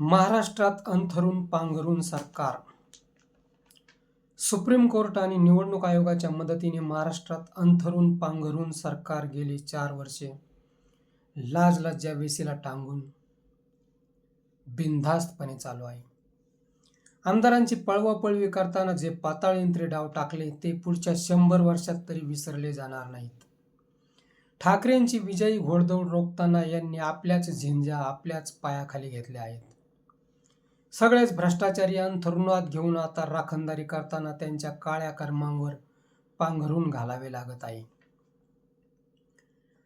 महाराष्ट्रात अंथरून पांघरून सरकार. Supreme court आणि निवडणूक आयोगाच्या मदतीने महाराष्ट्रात अंथरून पांघरून सरकार गेली चार वर्षे. लाज लज्जा वेसीला टांगून बिनधास्तपणे चालू आहे. आमदारांची पळवापळवी करताना जे पाताळयंत्री डाव टाकले ते पुढच्या शंभर वर्षात तरी विसरले जाणार नाहीत. ठाकरेंची विजयी घोडदौड रोखताना यांनी आपल्याच झिंजा आपल्याच पायाखाली घेतल्या आहेत. सगळेच भ्रष्टाचारी अंथरुणात घेऊन आता राखणदारी करताना त्यांच्या काळ्या कर्मांवर पांघरून घालावे लागत आहे.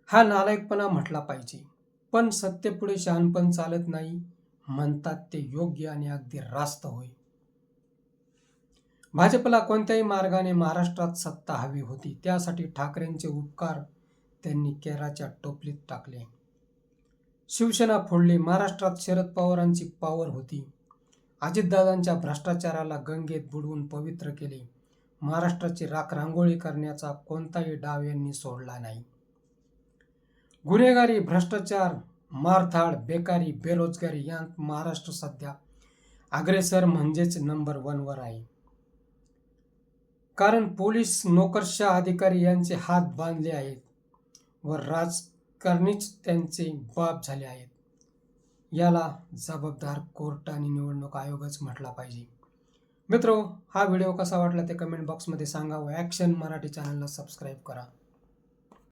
हा नालायकपणा म्हटला पाहिजे. पण सत्तेपुढे शहाणपण चालत नाही. म्हणतात ते योग्य आणि अगदी रास्त होय. भाजपला कोणत्याही मार्गाने महाराष्ट्रात सत्ता हवी होती त्यासाठी ठाकरेंचे उपकार त्यांनी केराच्या टोपलीत टाकले. शिवसेना फोडली महाराष्ट्रात शरद पवारांची पावर होती. अजितदादांच्या भ्रष्टाचाराला गंगेत बुडवून पवित्र केले. महाराष्ट्राची राख रांगोळी करण्याचा कोणताही डाव यांनी सोडला नाही. गुन्हेगारी भ्रष्टाचार मारधाड बेकारी बेरोजगारी यांत महाराष्ट्र सध्या अग्रेसर म्हणजेच नंबर वनवर आहे. कारण पोलीस नोकरशाह अधिकारी यांचे हात बांधले आहेत व राजकारणीच त्यांचे बाप झाले आहेत. याला जबाबदार कोर्ट आणि निवडणूक आयोगच म्हटला पाहिजे. मित्रो हा व्हिडिओ कसा वाटला ते कमेंट बॉक्समध्ये सांगा व ॲक्शन मराठी चॅनलला सबस्क्राईब करा.